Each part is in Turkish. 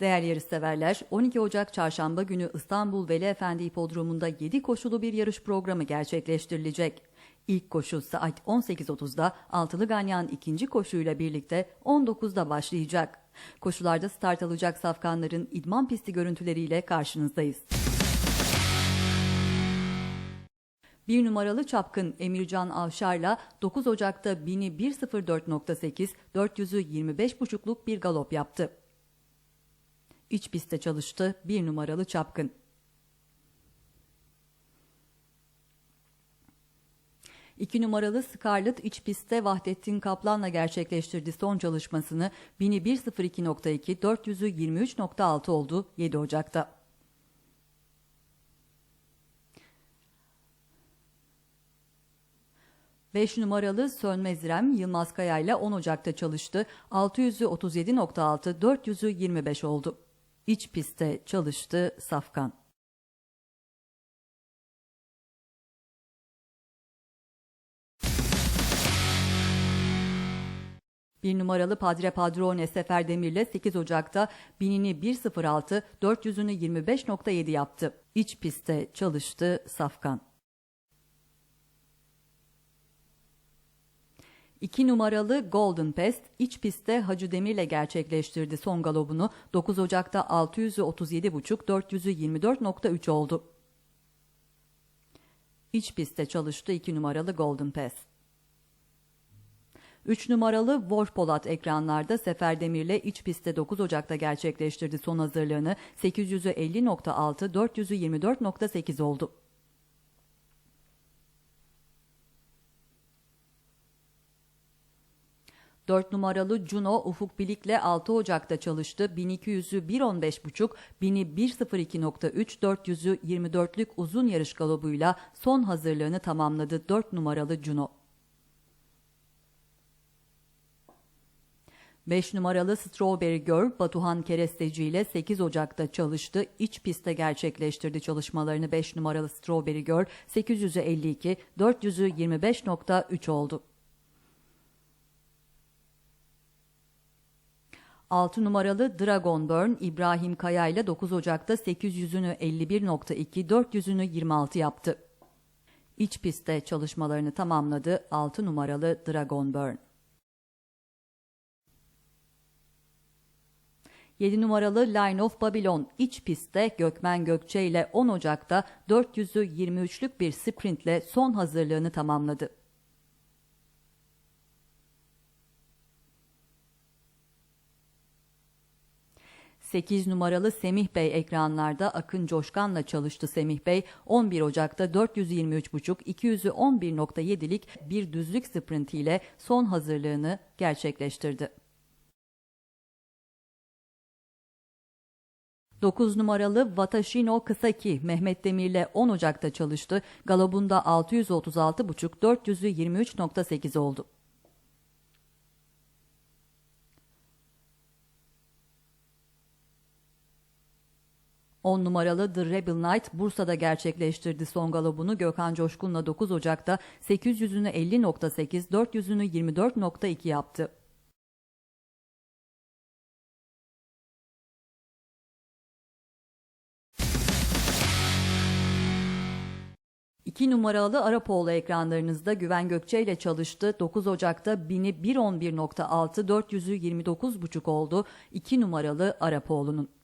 Değerli yarışseverler, 12 Ocak Çarşamba günü İstanbul Veli Efendi Hipodromu'nda 7 koşulu bir yarış programı gerçekleştirilecek. İlk koşu saat 18.30'da Altılı Ganyan ikinci koşuyla birlikte 19'da başlayacak. Koşularda start alacak safkanların idman pisti görüntüleriyle karşınızdayız. Bir numaralı çapkın Emircan Avşar'la 9 Ocak'ta 1000'i 1.04.8, 400'ü 25.5'luk bir galop yaptı. İç pistte çalıştı bir numaralı çapkın. İki numaralı Scarlett iç pistte Vahdettin Kaplan'la gerçekleştirdi son çalışmasını 1000'i 1.02.2, 400'ü 23.6 oldu 7 Ocak'ta. Beş numaralı Sönmez İrem Yılmaz Kaya ile 10 Ocak'ta çalıştı. 600'ü 37.6, 400'ü 25 oldu. İç pistte çalıştı Safkan. Bir numaralı Padre Padrone Sefer Demir'le 8 Ocak'ta 1000'ini 1.06, 400'ünü 25.7 yaptı. İç pistte çalıştı Safkan. 2 numaralı Golden Pest iç pistte Hacı Demir'le gerçekleştirdi son galobunu. 9 Ocak'ta 600'ü 37.5, 400'ü 24.3 oldu. İç pistte çalıştı 2 numaralı Golden Pest. 3 numaralı Wolf Polat ekranlarda Sefer Demir'le iç pistte 9 Ocak'ta gerçekleştirdi son hazırlığını. 800'ü 50.6, 400'ü 24.8 oldu. Dört numaralı Juno Ufuk Bilik'le 6 Ocak'ta çalıştı. 1200'ü 1.15.5, 1000'i 1.02.3, 400'ü 24'lük uzun yarış galobuyla son hazırlığını tamamladı 4 numaralı Juno. 5 numaralı Strawberry Girl Batuhan Keresteci ile 8 Ocak'ta çalıştı. İç pistte gerçekleştirdi çalışmalarını 5 numaralı Strawberry Girl 800'ü 52, 400'ü 25.3 oldu. 6 numaralı Dragon Burn İbrahim Kaya ile 9 Ocak'ta 800'ünü 51.2, 400'ünü 26 yaptı. İç pistte çalışmalarını tamamladı 6 numaralı Dragon Burn. 7 numaralı Line of Babylon iç pistte Gökmen Gökçe ile 10 Ocak'ta 400'ü 23'lük bir sprintle son hazırlığını tamamladı. Sekiz numaralı Semih Bey ekranlarda Akın Coşkan'la çalıştı Semih Bey. 11 Ocak'ta 423.5, 200'ü 11.7'lik bir düzlük sprintiyle son hazırlığını gerçekleştirdi. 9 numaralı Watashino Kısaki Mehmet Demir'le 10 Ocak'ta çalıştı. Galobunda 636.5, 400'ü 23.8 oldu. On numaralı The Rebel Knight Bursa'da gerçekleştirdi son galobunu Gökhan Coşkun'la 9 Ocak'ta 800'ünü 50.8, 400'ünü 24.2 yaptı. 2 numaralı Arapoğlu ekranlarınızda Güven Gökçe ile çalıştı. 9 Ocak'ta 1000'i 111.6, 400'ü 29.5 oldu. 2 numaralı Arapoğlu'nun.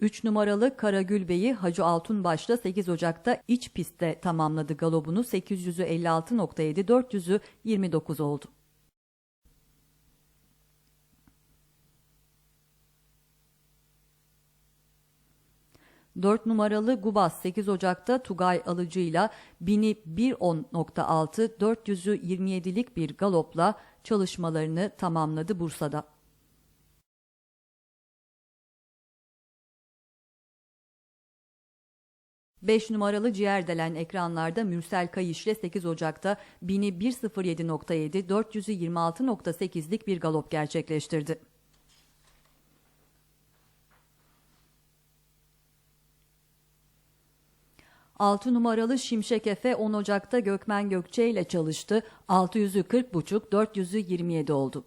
3 numaralı Karagül Bey'i Hacı Altunbaş'la 8 Ocak'ta iç pistte tamamladı galobunu. 800'ü 56.7, 400'ü 29 oldu. 4 numaralı Gubas 8 Ocak'ta Tugay Alıcı'yla 1000'i 1.10.6 400'ü 27'lik bir galopla çalışmalarını tamamladı Bursa'da. Beş numaralı Ciğerdelen ekranlarda Mürsel Kayış'le 8 Ocak'ta 1000'i 1.07.7, 400'ü 26.8'lik bir galop gerçekleştirdi. 6 numaralı Şimşek Efe 10 Ocak'ta Gökmen Gökçe ile çalıştı. 600'ü 40.5, 400'ü 27 oldu.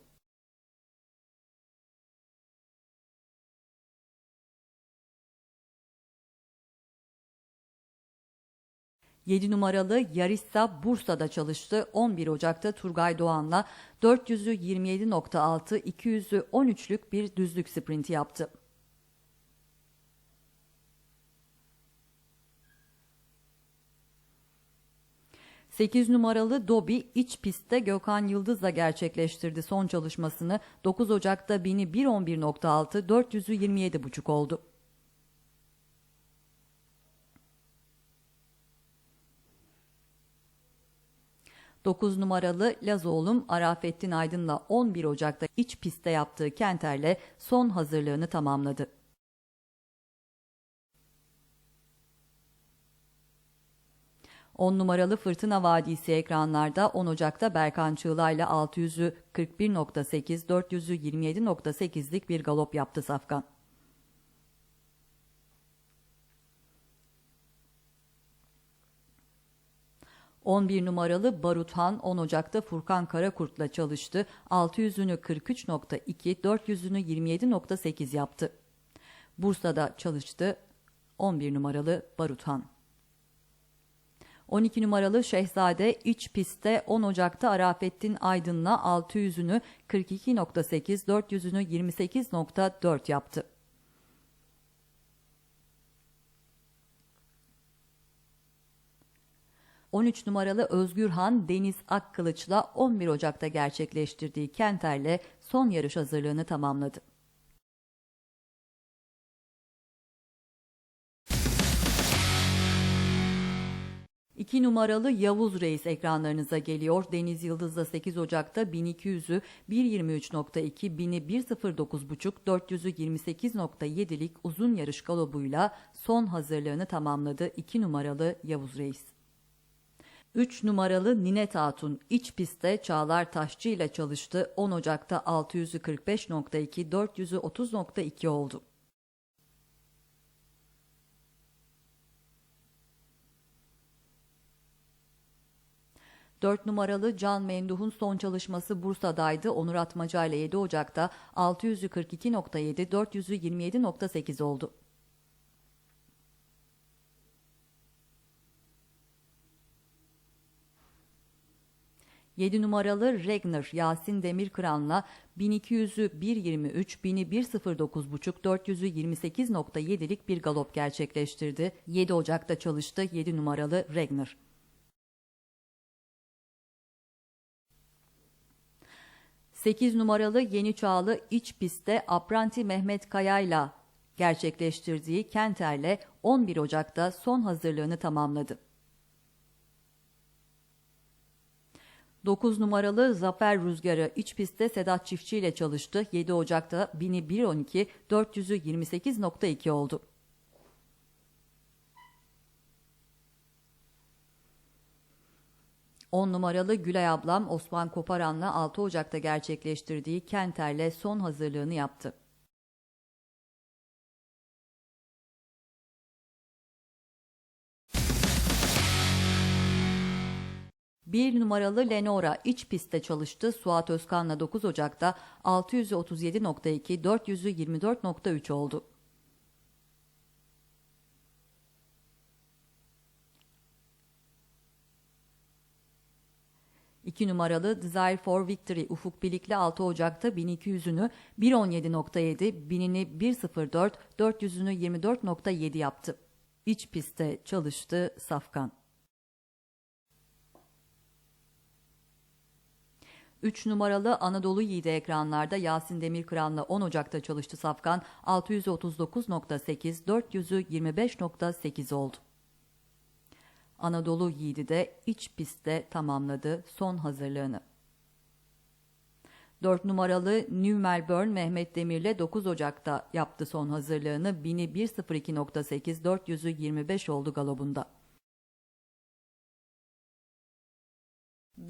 7 numaralı Yarissa Bursa'da çalıştı. 11 Ocak'ta Turgay Doğan'la 400'ü 27.6, 200'ü 13'lük bir düzlük sprinti yaptı. 8 numaralı Dobi iç pistte Gökhan Yıldız'la gerçekleştirdi son çalışmasını. 9 Ocak'ta 1000'i 1.11.6, 400'ü 27.5 oldu. Dokuz numaralı Lazoğlum Arafettin Aydın'la 11 Ocak'ta iç pistte yaptığı Kenter'le son hazırlığını tamamladı. 10 numaralı Fırtına Vadisi ekranlarda 10 Ocak'ta Berkan Çığla'yla 600'ü 41.8, 400'ü 27.8'lik bir galop yaptı Safkan. ...11 numaralı Baruthan 10 Ocak'ta Furkan Karakurt'la çalıştı. 600'ünü 43.2, 400'ünü 27.8 yaptı. Bursa'da çalıştı 11 numaralı Baruthan. 12 numaralı Şehzade iç pistte 10 Ocak'ta Arafettin Aydın'la 600'ünü 42.8, 400'ünü 28.4 yaptı. ...13 numaralı Özgürhan Deniz Akkılıç'la 11 Ocak'ta gerçekleştirdiği Kenter'le son yarış hazırlığını tamamladı. 2 numaralı Yavuz Reis ekranlarınıza geliyor. Deniz Yıldız'da 8 Ocak'ta 1200'ü 1.23.2, 1000'i 1.09.5, 400'ü 28.7'lik uzun yarış galobuyla son hazırlığını tamamladı 2 numaralı Yavuz Reis. 3 numaralı Ninet Hatun iç pistte Çağlar Taşçı ile çalıştı. 10 Ocak'ta 600'ü 45.2, 400'ü 30.2 oldu. 4 numaralı Can Menduh'un son çalışması Bursa'daydı. Onur Atmaca ile 7 Ocak'ta 600'ü 42.7, 400'ü 27.8 oldu. Yedi numaralı Regner Yasin Demirkıran'la 1200'ü 1.23, 1000'i 1.09.5, 400'ü 28.7'lik bir galop gerçekleştirdi. 7 Ocak'ta çalıştı 7 numaralı Regner. 8 numaralı Yeni Çağlı iç pistte Apranti Mehmet Kaya'yla gerçekleştirdiği Kenter'le 11 Ocak'ta son hazırlığını tamamladı. 9 numaralı Zafer Rüzgarı iç pistte Sedat Çiftçi ile çalıştı. 7 Ocak'ta 1000'i 1.12, 400'ü 28.2 oldu. 10 numaralı Gülay ablam Osman Koparan'la 6 Ocak'ta gerçekleştirdiği Kenter'le son hazırlığını yaptı. Bir numaralı Lenora iç pistte çalıştı. Suat Özkan'la 9 Ocak'ta 637.2, 400'ü 24.3 oldu. 2 numaralı Desire for Victory Ufuk Bilik'le 6 Ocak'ta 1200'ünü 1.17.7, 1000'ini 1.04, 400'ünü 24.7 yaptı. İç pistte çalıştı Safkan. 3 numaralı Anadolu Yiğidi ekranlarda Yasin Demirkıran'la 10 Ocak'ta çalıştı Safkan. 639.8, 400'ü 25.8 oldu. Anadolu Yiğidi de iç pistte tamamladı son hazırlığını. 4 numaralı New Melbourne Mehmet Demir'le 9 Ocak'ta yaptı son hazırlığını. 1000'i 1.02.8, 400'ü 25 oldu galobunda.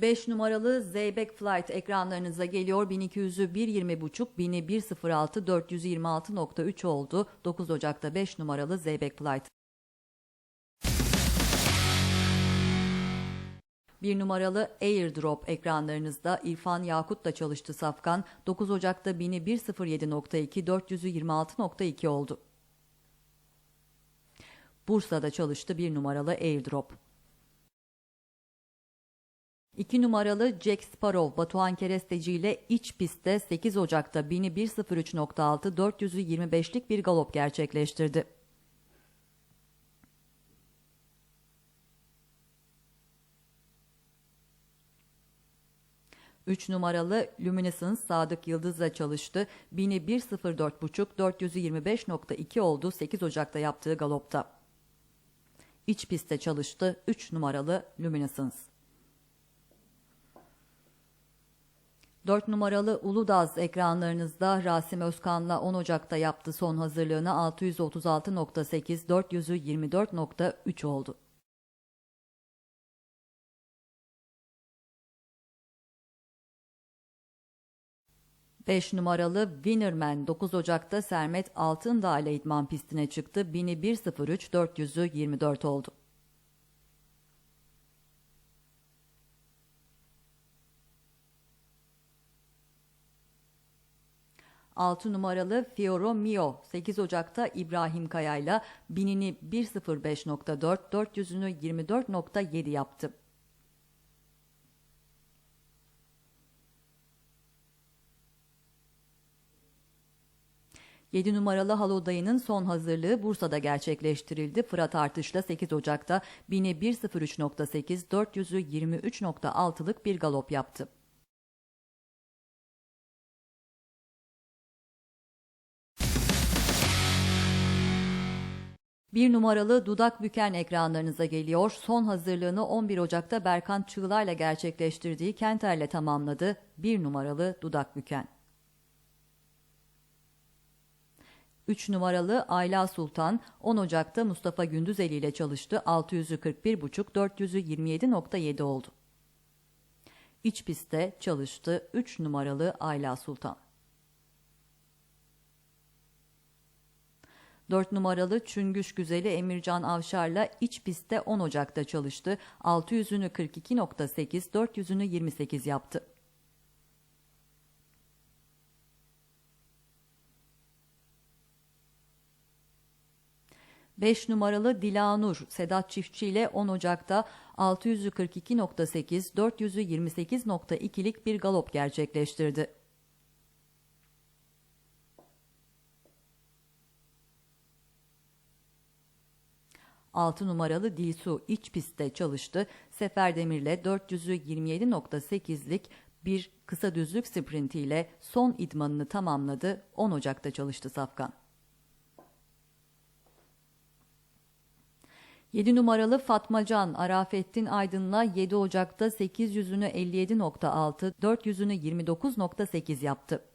5 numaralı Zeybek Flight ekranlarınıza geliyor. 1200'ü 1.20.5, 1000'i 1.06, 426.3 oldu. 9 Ocak'ta 5 numaralı Zeybek Flight. Bir numaralı Airdrop ekranlarınızda İrfan Yakut'la çalıştı Safkan. 9 Ocak'ta 1000'i 107.2, 400'ü 26.2 oldu. Bursa'da çalıştı bir numaralı Airdrop. 2 numaralı Jack Sparrow Batuhan Keresteci ile iç pistte 8 Ocak'ta 1103.6 425'lik bir galop gerçekleştirdi. Üç numaralı Luminescence Sadık Yıldız'la çalıştı. 1000'i 1.04.5 425.2 oldu 8 Ocak'ta yaptığı galopta. İç pistte çalıştı 3 numaralı Luminescence. 4 numaralı Uludağ ekranlarınızda Rasim Özkan'la 10 Ocak'ta yaptı son hazırlığını 636.8 424.3 oldu. 5 numaralı Winnerman 9 Ocak'ta Sermet Altındağ ile idman pistine çıktı. 1000'i 1.03 400'ü 24 oldu. Altı numaralı Fioro Mio 8 Ocak'ta İbrahim Kaya'yla binini 1.05.4 400'ünü 24.7 yaptı. 7 numaralı Halodayı'nın son hazırlığı Bursa'da gerçekleştirildi. Fırat Artış'la 8 Ocak'ta 1000'i 1.03.8, 400'ü 23.6'lık bir galop yaptı. Bir numaralı dudak büken ekranlarınıza geliyor. Son hazırlığını 11 Ocak'ta Berkant Çığlar'la gerçekleştirdiği Kenter'le tamamladı. Bir numaralı dudak büken. 3 numaralı Ayla Sultan 10 Ocak'ta Mustafa Gündüzeli ile çalıştı. 641,5 427.7 oldu. İç pistte çalıştı 3 numaralı Ayla Sultan. 4 numaralı Çüngüş Güzeli Emircan Avşar'la iç pistte 10 Ocak'ta çalıştı. 600'ünü 42.8, 400'ünü 28 yaptı. 5 numaralı Dilanur Sedat Çiftçi ile 10 Ocak'ta 642.8 428.2'lik bir galop gerçekleştirdi. Altı numaralı Dilsu iç pistte çalıştı. Sefer Demir'le 400'ü 27.8'lik bir kısa düzlük sprintiyle son idmanını tamamladı. 10 Ocak'ta çalıştı Safkan. 7 numaralı Fatmacan Arafettin Aydın'la 7 Ocak'ta 800'ünü 57.6, 400'ünü 29.8 yaptı.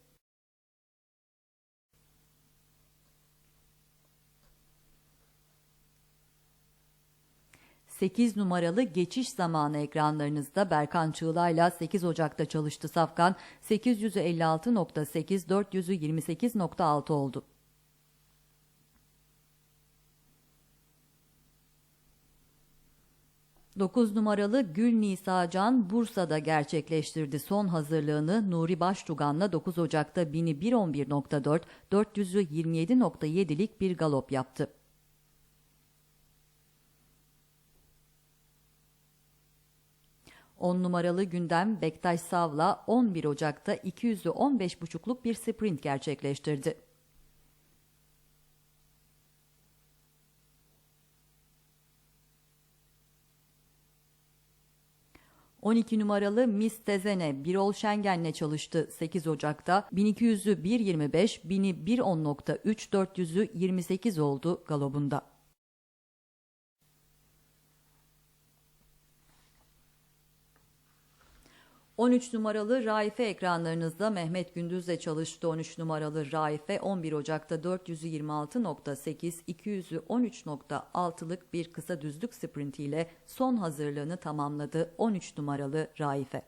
Sekiz numaralı geçiş zamanı ekranlarınızda Berkan Çığla'yla 8 Ocak'ta çalıştı Safkan 856.8 400'ü 28.6 oldu. 9 numaralı Gül Nisacan Bursa'da gerçekleştirdi son hazırlığını Nuri Baştugan'la 9 Ocak'ta 1000'i 111.4, 400'ü 27.7'lik bir galop yaptı. On numaralı gündem Bektaş Sav'la 11 Ocak'ta 200'ü 15.5'luk bir sprint gerçekleştirdi. 12 numaralı Miss Tezene Birol Şengen'le çalıştı 8 Ocak'ta. 1200'ü 1.25, 1000'i 1.10.3, 400'ü 28 oldu galobunda. 13 numaralı Raife ekranlarınızda Mehmet Gündüz'le çalıştı 13 numaralı Raife 11 Ocak'ta 426.8 200'ü 13.6'lık bir kısa düzlük sprintiyle son hazırlığını tamamladı 13 numaralı Raife.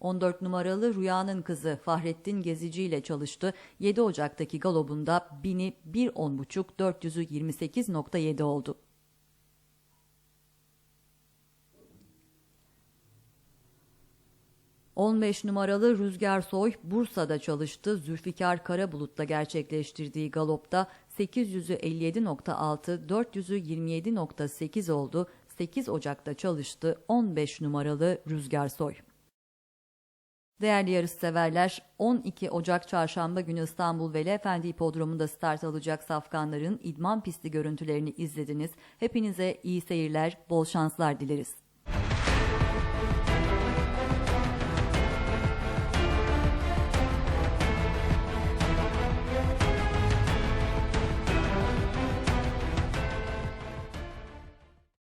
14 numaralı Rüyanın kızı Fahrettin Gezici ile çalıştı. 7 Ocak'taki galobunda 1000'i 1.10.5 400'ü 28.7 oldu. 15 numaralı Rüzgar Soy Bursa'da çalıştı. Zülfikar Karabulut'la gerçekleştirdiği galopta 800'ü 57.6, 400'ü 27.8 oldu. 8 Ocak'ta çalıştı 15 numaralı Rüzgar Soy. Değerli yarışseverler, 12 Ocak Çarşamba günü İstanbul Veli Efendi Hipodromu'nda start alacak safkanların idman pisti görüntülerini izlediniz. Hepinize iyi seyirler, bol şanslar dileriz.